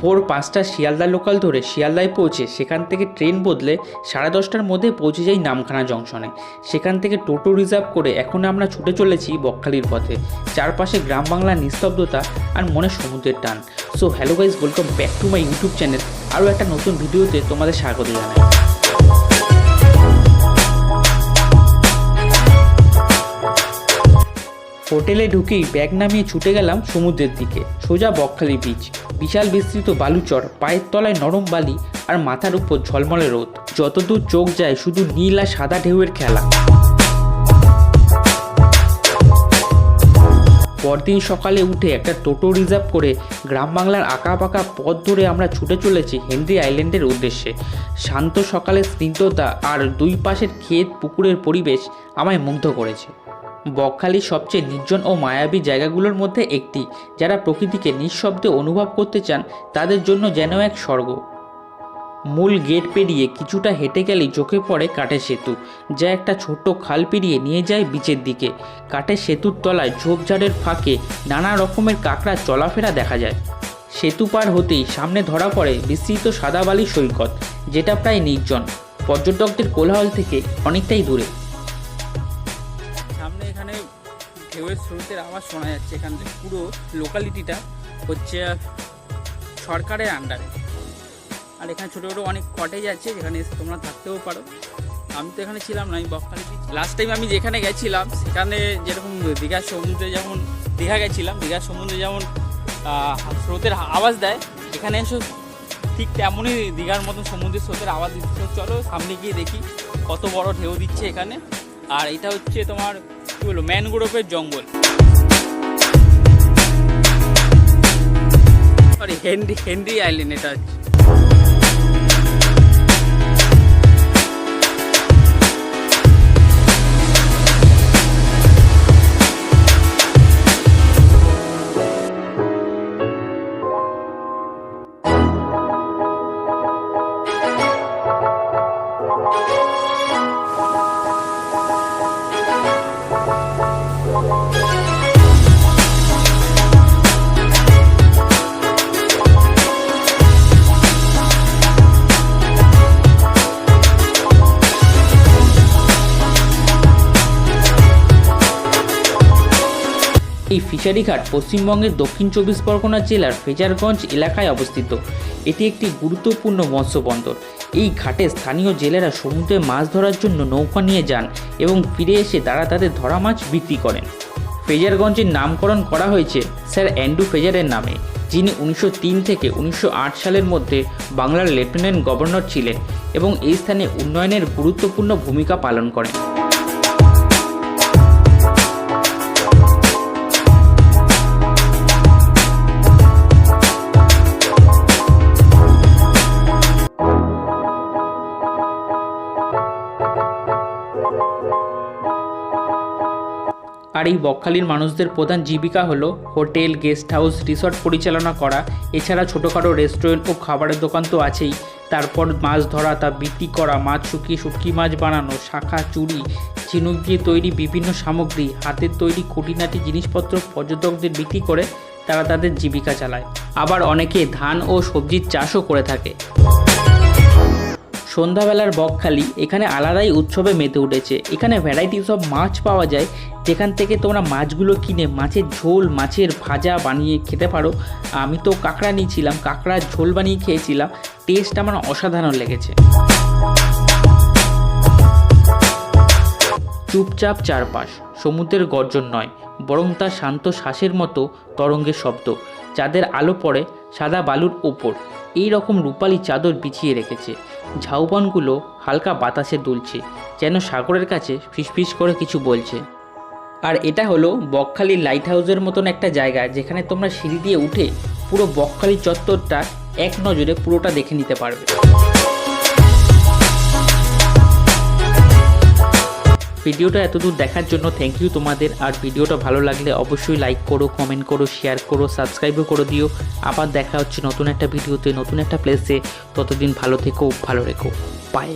ভোর পাঁচটা শিয়ালদা লোকাল ধরে শিয়ালদায় পৌঁছে সেখান থেকে ট্রেন বদলে সাড়ে দশটার মধ্যে পৌঁছে যাই নামখানা জংশনে সেখান থেকে টোটো রিজার্ভ করে এখন আমরা ছুটে চলেছি বকখালির পথে। চারপাশে গ্রাম বাংলার নিস্তব্ধতা আর মনে সমুদ্রের টান। So hello guys welcome back to my YouTube channel আরও একটা নতুন ভিডিওতে তোমাদের স্বাগত জানাই। হোটেলে ঢুকেই ব্যাগ নামিয়ে ছুটে গেলাম সমুদ্রের দিকে। সোজা বকখালি বিচ বিশাল বিস্তৃত বালুচর, পায়ের তলায় নরম বালি আর মাথার উপর ঝলমলে রোদ। যতদূর চোখ যায় শুধু নীল আর সাদা ঢেউয়ের খেলা। পরদিন সকালে উঠে একটা টোটো রিজার্ভ করে গ্রাম বাংলার আঁকা পাকা পথ ধরে আমরা ছুটে চলেছি হেনরি আইল্যান্ডের উদ্দেশ্যে। শান্ত সকালের স্নিগ্ধতা আর দুই পাশের ক্ষেত পুকুরের পরিবেশ আমায় মুগ্ধ করেছে। বকখালির সবচেয়ে নির্জন ও মায়াবী জায়গাগুলোর মধ্যে একটি, যারা প্রকৃতিকে নিঃশব্দে অনুভব করতে চান, তাদের জন্য যেন এক স্বর্গ। মূল গেট পেরিয়ে কিছুটা হেঁটে গেলেই চোখে পড়ে কাঠের সেতু, যা একটা ছোট্ট খাল পেরিয়ে নিয়ে যায় বিচের দিকে। কাঠের সেতুর তলায় ঝোপঝাড়ের ফাঁকে নানা রকমের কাঁকড়া চলাফেরা দেখা যায়। সেতু পার হতেই সামনে ধরা পড়ে বিস্তৃত সাদা বালি সৈকত, যেটা প্রায় নির্জন। পর্যটকদের কোলাহল থেকে অনেকটাই দূরে। ঢেউয়ের স্রোতের আওয়াজ শোনা যাচ্ছে এখান থেকে। পুরো লোকালিটিটা হচ্ছে সরকারের আন্ডারে আর এখানে ছোটো ছোটো অনেক কটেজ আছে, যেখানে তোমরা থাকতেও পারো। আমি তো এখানে ছিলাম না, আমি বকখালি লাস্ট টাইম আমি যেখানে গেছিলাম, সেখানে যেরকম দীঘার সমুদ্রে যেমন, দীঘা গেছিলাম, দীঘার সমুদ্রে যেমন স্রোতের আওয়াজ দেয়, এখানে এসে ঠিক তেমনই দীঘার মতন সমুদ্রের স্রোতের আওয়াজ দিচ্ছে। চলো সামনে গিয়ে দেখি কত বড় ঢেউ দিচ্ছে এখানে। আর এটা হচ্ছে তোমার কি বলব ম্যানগ্রোভের জঙ্গল। সরি হেনরি হেনরি আইল্যান্ড এটা হচ্ছে। এই ফিশারি ঘাট পশ্চিমবঙ্গের দক্ষিণ চব্বিশ পরগনা জেলার ফেজারগঞ্জ এলাকায় অবস্থিত। এটি একটি গুরুত্বপূর্ণ মৎস্য বন্দর। এই ঘাটে স্থানীয় জেলেরা সমুদ্রে মাছ ধরার জন্য নৌকা নিয়ে যান এবং ফিরে এসে তারা তাদের ধরা মাছ বিক্রি করেন। ফেজারগঞ্জের নামকরণ করা হয়েছে স্যার অ্যান্ড্রু ফেজারের নামে, যিনি উনিশশো তিন থেকে উনিশশো আট সালের মধ্যে বাংলার লেফটেন্যান্ট গভর্নর ছিলেন এবং এই স্থানে উন্নয়নের গুরুত্বপূর্ণ ভূমিকা পালন করেন। আর এই বকখালির মানুষদের প্রধান জীবিকা হলো হোটেল, গেস্ট হাউস, রিসর্ট পরিচালনা করা। এছাড়া ছোটোখাটো রেস্টুরেন্ট ও খাবারের দোকান তো আছেই। তারপর মাছ ধরা, তা বিক্রি করা, মাছ শুকিয়ে শুটকি মাছ বানানো, শাখা চুড়ি ঝিনুক দিয়ে তৈরি বিভিন্ন সামগ্রী, হাতের তৈরি খুঁটিনাটি জিনিসপত্র পর্যটকদের বিক্রি করে তারা তাদের জীবিকা চালায়। আবার অনেকে ধান ও সবজির চাষও করে থাকে। সন্ধ্যাবেলার বকখালি, এখানে আলাদাই উৎসবে মেতে উঠেছে। এখানে ভ্যারাইটিস অফ মাছ পাওয়া যায়। যেখান থেকে তোমরা মাছগুলো কিনে মাছের ঝোল, মাছের ভাজা বানিয়ে খেতে পারো। আমি তো কাঁকড়া নিয়েছিলাম কাঁকড়ার ঝোল বানিয়ে খেয়েছিলাম। টেস্ট আমার অসাধারণ লেগেছে। চুপচাপ চারপাশ, সমুদ্রের গর্জন নয়, বরং তা শান্ত শ্বাসের মতো তরঙ্গের শব্দ। যাদের আলো পড়ে, সাদা বালুর ওপর এই রকম রূপালি চাদর বিছিয়ে রেখেছে। ঝাউবনগুলো হালকা বাতাসে দুলছে, যেন সাগরের কাছে ফিসফিস করে কিছু বলছে। আর এটা হলো বকখালি লাইট হাউসের মতন একটা জায়গা, যেখানে তোমরা সিঁড়ি দিয়ে উঠে পুরো বকখালি চত্বরটা এক নজরে পুরোটা দেখে নিতে পারবে। ভিডিওটা এতদূর দেখার জন্য থ্যাংক ইউ তোমাদের। আর ভিডিওটা ভালো লাগলে অবশ্যই লাইক করো কমেন্ট করো শেয়ার করো সাবস্ক্রাইবও করে দিও। আবার দেখা হচ্ছে নতুন একটা ভিডিওতে, নতুন একটা প্লেসে ততদিন ভালো থেকো, ভালো রেখো। বাই